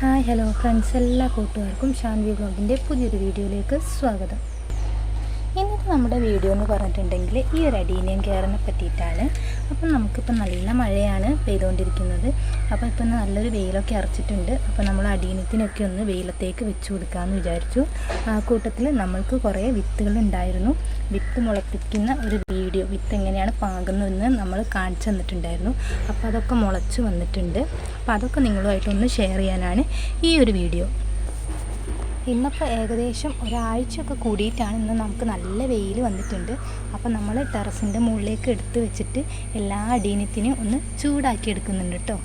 Hi hello friends എല്ലാ കൂട്ടുകാർക്കും ഷാൻവി ബ്ലോഗിന്റെ പുതിയൊരു വീഡിയോയിലേക്ക് സ്വാഗതം. നമ്മുടെ വീഡിയോ എന്ന് പറഞ്ഞിട്ടുണ്ടെങ്കിൽ ഈ ഒരു അടീനിയം കെയറിനെ പറ്റിയിട്ടാണ്. അപ്പം നമുക്കിപ്പോൾ നല്ല മഴയാണ് പെയ്തുകൊണ്ടിരിക്കുന്നത്. അപ്പോൾ ഇപ്പം നല്ലൊരു വെയിലൊക്കെ അരച്ചിട്ടുണ്ട്. അപ്പോൾ നമ്മൾ അടീനത്തിനൊക്കെ ഒന്ന് വെയിലത്തേക്ക് വെച്ച് കൊടുക്കാമെന്ന് വിചാരിച്ചു. ആ കൂട്ടത്തിൽ നമ്മൾക്ക് കുറേ വിത്തുകൾ ഉണ്ടായിരുന്നു. വിത്ത് മുളപ്പിക്കുന്ന ഒരു വീഡിയോ വിത്ത് എങ്ങനെയാണ് പാകുന്നതെന്ന് നമ്മൾ കാണിച്ചു തന്നിട്ടുണ്ടായിരുന്നു. അപ്പോൾ അതൊക്കെ മുളച്ച് വന്നിട്ടുണ്ട്. അപ്പോൾ അതൊക്കെ നിങ്ങളുമായിട്ടൊന്ന് ഷെയർ ചെയ്യാനാണ് ഈ ഒരു വീഡിയോ. ഇന്നിപ്പോൾ ഏകദേശം ഒരാഴ്ചയൊക്കെ കൂടിയിട്ടാണ് ഇന്ന് നമുക്ക് നല്ല വെയിൽ വന്നിട്ടുണ്ട്. അപ്പോൾ നമ്മൾ ടെറസിന്റെ മുകളിലേക്ക് എടുത്ത് വെച്ചിട്ട് എല്ലാ അടീനത്തിനും ഒന്ന് ചൂടാക്കി എടുക്കുന്നുണ്ട് കേട്ടോ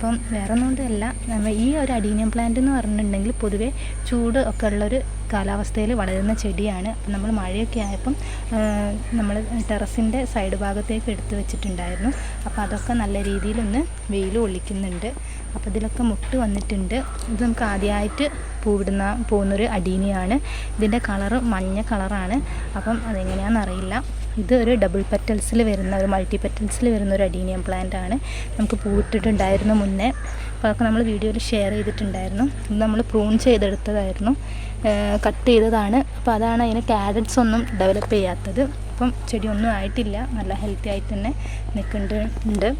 അപ്പം വേറെ ഒന്നുകൊണ്ടല്ല നമ്മൾ ഈ ഒരു അഡീനിയം പ്ലാന്റ് എന്ന് പറഞ്ഞിട്ടുണ്ടെങ്കിൽ പൊതുവേ ചൂട് ഒക്കെ ഉള്ളൊരു കാലാവസ്ഥയിൽ വളരുന്ന ചെടിയാണ്. അപ്പം നമ്മൾ മഴയൊക്കെ ആയപ്പം നമ്മൾ ടെറസിന്റെ സൈഡ് ഭാഗത്തേക്ക് എടുത്തു വെച്ചിട്ടുണ്ടായിരുന്നു. അപ്പോൾ അതൊക്കെ നല്ല രീതിയിലൊന്ന് വെയിൽ ഒളിക്കുന്നുണ്ട്. അപ്പോൾ ഇതിലൊക്കെ മുട്ട് വന്നിട്ടുണ്ട്. ഇത് നമുക്ക് ആദ്യമായിട്ട് പൂവിടുന്ന പോകുന്നൊരു അടീനിയാണ് ഇതിന്റെ കളറ് മഞ്ഞ കളറാണ് അപ്പം അതെങ്ങനെയാണെന്ന് അറിയില്ല ഇത് ഒരു ഡബിൾ പെറ്റൽസിൽ വരുന്ന ഒരു മൾട്ടി പെറ്റൽസിൽ വരുന്ന ഒരു അഡീനിയം പ്ലാന്റ് ആണ്. നമുക്ക് പൂവിട്ടിട്ടുണ്ടായിരുന്നു മുന്നേ. അപ്പോൾ അതൊക്കെ നമ്മൾ വീഡിയോയിൽ ഷെയർ ചെയ്തിട്ടുണ്ടായിരുന്നു. ഇത് നമ്മൾ പ്രൂൺ ചെയ്തെടുത്തതായിരുന്നു. കട്ട് ചെയ്തതാണ്. അപ്പോൾ അതാണ് അതിന് ക്യാരറ്റ്സ് ഒന്നും ഡെവലപ്പ് ചെയ്യാത്തത്. അപ്പം ചെടി ഒന്നും ആയിട്ടില്ല. നല്ല ഹെൽത്തി ആയിട്ട് തന്നെ നിൽക്കുന്നുണ്ട്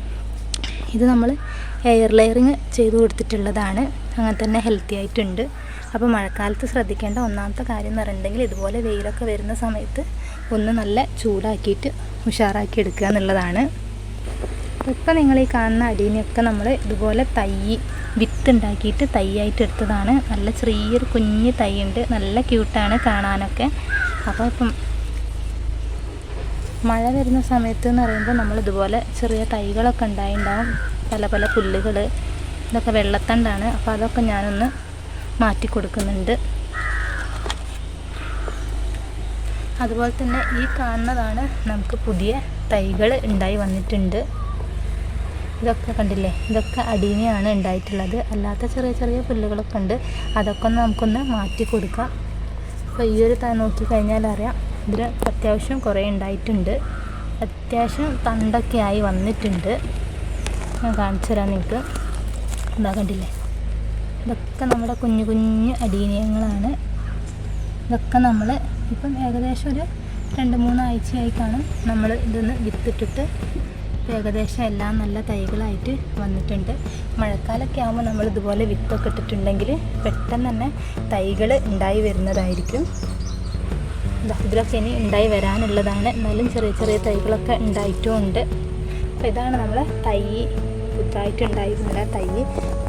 ഇത് നമ്മൾ എയർ ലെയറിങ് ചെയ്തു കൊടുത്തിട്ടുള്ളതാണ്. അങ്ങനെ തന്നെ ഹെൽത്തി ആയിട്ടുണ്ട്. അപ്പോൾ മഴക്കാലത്ത് ശ്രദ്ധിക്കേണ്ട ഒന്നാമത്തെ കാര്യം എന്ന് പറഞ്ഞിട്ടുണ്ടെങ്കിൽ ഇതുപോലെ വെയിലൊക്കെ വരുന്ന സമയത്ത് ഒന്ന് നല്ല ചൂടാക്കിയിട്ട് ഉഷാറാക്കി എടുക്കുക എന്നുള്ളതാണ്. ഇപ്പം നിങ്ങൾ ഈ കാണുന്ന അടീനെയൊക്കെ നമ്മൾ ഇതുപോലെ തൈ വിത്ത് ഉണ്ടാക്കിയിട്ട് തൈയായിട്ട് എടുത്തതാണ്. നല്ല ചെറിയൊരു കുഞ്ഞ് തൈ ഉണ്ട്. നല്ല ക്യൂട്ടാണ് കാണാനൊക്കെ. അപ്പോൾ ഇപ്പം മഴ വരുന്ന സമയത്ത് എന്ന് പറയുമ്പോൾ നമ്മൾ ഇതുപോലെ ചെറിയ തൈകളൊക്കെ ഉണ്ടായിണ്ടാവും. പല പല പുല്ലുകൾ ഇതൊക്കെ വെള്ളത്തണ്ടാണ്. അപ്പോൾ അതൊക്കെ ഞാനൊന്ന് മാറ്റി കൊടുക്കുന്നുണ്ട്. അതുപോലെ തന്നെ ഈ കാണുന്നതാണ് നമുക്ക് പുതിയ തൈകൾ ഉണ്ടായി വന്നിട്ടുണ്ട്. ഇതൊക്കെ കണ്ടില്ലേ? ഇതൊക്കെ അടീനിയാണ് ഉണ്ടായിട്ടുള്ളത്. അല്ലാത്ത ചെറിയ ചെറിയ പുല്ലുകളൊക്കെ ഉണ്ട്. അതൊക്കെ ഒന്ന് നമുക്കൊന്ന് മാറ്റി കൊടുക്കാം. അപ്പോൾ ഈ ഒരു നോക്കിക്കഴിഞ്ഞാൽ അറിയാം ഇതിൽ അത്യാവശ്യം കുറേ ഉണ്ടായിട്ടുണ്ട്. അത്യാവശ്യം തണ്ടൊക്കെ ആയി വന്നിട്ടുണ്ട്. ഞാൻ കാണിച്ചു തരാം നിങ്ങൾക്ക് എന്താ കണ്ടില്ലേ? ഇതൊക്കെ നമ്മുടെ കുഞ്ഞു കുഞ്ഞു അടീനിയങ്ങളാണ്. ഇതൊക്കെ നമ്മൾ ഇപ്പം ഏകദേശം ഒരു രണ്ട് മൂന്നാഴ്ചയായി കാണും. നമ്മൾ ഇതൊന്ന് വിത്തിട്ടിട്ട് ഏകദേശം എല്ലാം നല്ല തൈകളായിട്ട് വന്നിട്ടുണ്ട്. മഴക്കാലമൊക്കെ ആകുമ്പോൾ നമ്മൾ ഇതുപോലെ വിത്തൊക്കെ ഇട്ടിട്ടുണ്ടെങ്കിൽ പെട്ടെന്ന് തന്നെ തൈകൾ ഉണ്ടായി വരുന്നതായിരിക്കും. ഇതിലൊക്കെ ഇനി ഉണ്ടായി വരാനുള്ളതാണ്. എന്നാലും ചെറിയ ചെറിയ തൈകളൊക്കെ ഉണ്ടായിട്ടും ഉണ്ട് അപ്പോൾ ഇതാണ് നമ്മൾ തൈ പുതുതായിട്ട് തൈ.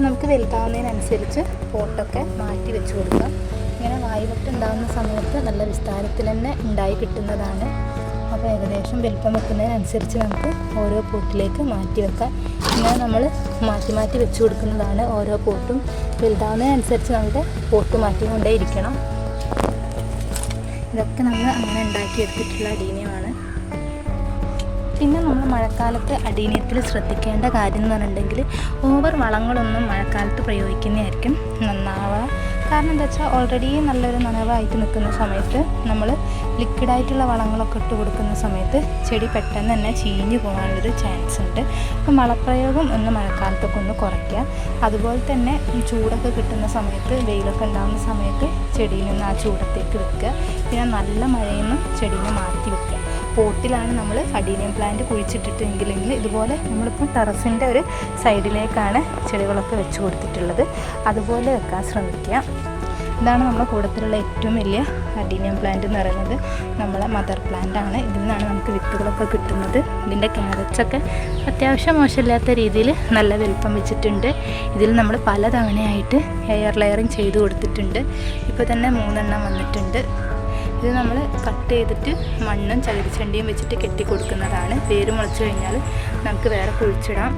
നമുക്ക് വലുതാവുന്നതിനനുസരിച്ച് പോട്ടൊക്കെ മാറ്റി വെച്ച് കൊടുക്കാം. ഇങ്ങനെ വായുവട്ട് ഉണ്ടാകുന്ന സമയത്ത് നല്ല വിസ്താരത്തിൽ തന്നെ ഉണ്ടായി കിട്ടുന്നതാണ്. അപ്പോൾ ഏകദേശം വലിപ്പം വെക്കുന്നതിനനുസരിച്ച് നമുക്ക് ഓരോ പോട്ടിലേക്ക് മാറ്റി വെക്കാം. ഇങ്ങനെ നമ്മൾ മാറ്റി മാറ്റി വെച്ച് കൊടുക്കുന്നതാണ് ഓരോ പോട്ടും. വലുതാവുന്നതിനനുസരിച്ച് നമ്മുടെ പോട്ട് മാറ്റിക്കൊണ്ടേ ഇരിക്കണം. ഇതൊക്കെ നമ്മൾ അങ്ങനെ ഉണ്ടാക്കിയെടുത്തിട്ടുള്ള അടീനിയമാണ്. പിന്നെ നമ്മൾ മഴക്കാലത്ത് അടീനിയത്തിൽ ശ്രദ്ധിക്കേണ്ട കാര്യം എന്ന് പറഞ്ഞിട്ടുണ്ടെങ്കിൽ ഓവർ വളങ്ങളൊന്നും മഴക്കാലത്ത് പ്രയോഗിക്കുന്നതായിരിക്കും. നന്നാവുക കാരണം എന്താ വെച്ചാൽ ഓൾറെഡി നല്ലൊരു നനവായിട്ട് നിൽക്കുന്ന സമയത്ത് നമ്മൾ ലിക്വിഡായിട്ടുള്ള വളങ്ങളൊക്കെ ഇട്ട് കൊടുക്കുന്ന സമയത്ത് ചെടി പെട്ടെന്ന് തന്നെ ചീഞ്ഞു പോകാനുള്ളൊരു ചാൻസ് ഉണ്ട്. അപ്പം വളപ്രയോഗം ഒന്ന് മഴക്കാലത്തൊക്കെ ഒന്ന് കുറയ്ക്കുക. അതുപോലെ തന്നെ ചൂടൊക്കെ കിട്ടുന്ന സമയത്ത് വെയിലൊക്കെ ഉണ്ടാകുന്ന സമയത്ത് ചെടിയിൽ നിന്ന് ആ ചൂടത്തേക്ക് വെക്കുക. പിന്നെ നല്ല മഴയിൽ നിന്ന് ചെടീനെ മാറ്റി വെക്കുക. പോട്ടിലാണ് നമ്മൾ അഡീനിയം പ്ലാന്റ് കുഴിച്ചിട്ടിട്ടെങ്കിലെങ്കിൽ ഇതുപോലെ നമ്മളിപ്പോൾ ടെറസിന്റെ ഒരു സൈഡിലേക്കാണ് ചെടികളൊക്കെ വെച്ച് കൊടുത്തിട്ടുള്ളത്. അതുപോലെ വെക്കാൻ ശ്രമിക്കുക. ഇതാണ് നമ്മുടെ കൂടത്തിലുള്ള ഏറ്റവും വലിയ അഡീനിയം പ്ലാന്റ് എന്ന് പറയുന്നത്. നമ്മളെ മദർ പ്ലാന്റ് ആണ്. ഇതിൽ നിന്നാണ് നമുക്ക് വിത്തുകളൊക്കെ കിട്ടുന്നത്. ഇതിന്റെ ക്യാരറ്റ്സൊക്കെ അത്യാവശ്യം മോശമില്ലാത്ത രീതിയിൽ നല്ല വലുപ്പം വെച്ചിട്ടുണ്ട്. ഇതിൽ നമ്മൾ പല തവണയായിട്ട് എയർ ലെയറിങ് ചെയ്ത് കൊടുത്തിട്ടുണ്ട്. ഇപ്പോൾ തന്നെ മൂന്നെണ്ണം വന്നിട്ടുണ്ട്. ഇത് നമ്മൾ കട്ട് ചെയ്തിട്ട് മണ്ണും ചകിരിച്ചണ്ടിയും വെച്ചിട്ട് കെട്ടി കൊടുക്കുന്നതാണ്. വേര് മുളച്ച് കഴിഞ്ഞാൽ നമുക്ക് വേറെ കുഴിച്ചിടാം.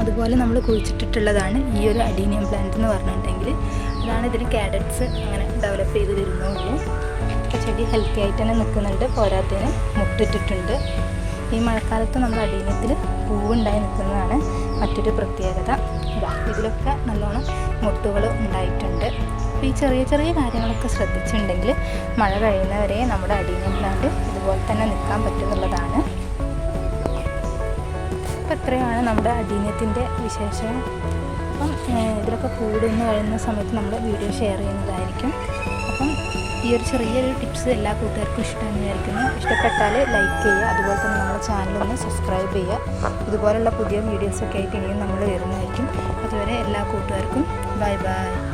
അതുപോലെ നമ്മൾ കുഴിച്ചിട്ടിട്ടുള്ളതാണ് ഈ ഒരു അഡീനിയം പ്ലാന്റ് എന്ന് പറഞ്ഞിട്ടുണ്ടെങ്കിൽ. അതാണ് ഇതിന് കാഡറ്റ്സ് അങ്ങനെ ഡെവലപ്പ് ചെയ്ത് വരുന്നുള്ളൂ. ചെടി ഹെൽത്തി ആയിട്ട് തന്നെ നിൽക്കുന്നുണ്ട്. പോരാത്തതിന് മുട്ടിട്ടിട്ടുണ്ട്. ഈ മഴക്കാലത്ത് നമ്മുടെ അടീനത്തിൽ പൂവുണ്ടായി നിൽക്കുന്നതാണ് മറ്റൊരു പ്രത്യേകത. ഇതിലൊക്കെ നല്ലോണം മുട്ടുകൾ ഉണ്ടായിട്ടുണ്ട്. അപ്പോൾ ഈ ചെറിയ ചെറിയ കാര്യങ്ങളൊക്കെ ശ്രദ്ധിച്ചിട്ടുണ്ടെങ്കിൽ മഴ കഴിയുന്നവരെ നമ്മുടെ അടീനിയം ഇതുപോലെ തന്നെ നിൽക്കാൻ പറ്റുന്നുള്ളതാണ്. അപ്പോൾ ഇത്രയാണ് നമ്മുടെ അടീന്യത്തിന്റെ വിശേഷം അപ്പം ഇതിലൊക്കെ കൂടുന്ന കഴിയുന്ന സമയത്ത് നമ്മൾ വീഡിയോ ഷെയർ ചെയ്യുന്നതായിരിക്കും. അപ്പം ഈ ഒരു ചെറിയൊരു ടിപ്സ് എല്ലാ കൂട്ടുകാർക്കും ഇഷ്ടമെന്ന് വിചാരിക്കുന്നു. ഇഷ്ടപ്പെട്ടാൽ ലൈക്ക് ചെയ്യുക അതുപോലെ തന്നെ നമ്മുടെ ചാനലൊന്ന് സബ്സ്ക്രൈബ് ചെയ്യുക. ഇതുപോലുള്ള പുതിയ വീഡിയോസൊക്കെ ആയിട്ട് ഇനിയും നമ്മൾ വരുന്നതായിരിക്കും. അതുവരെ എല്ലാ കൂട്ടുകാർക്കും ബൈ ബൈ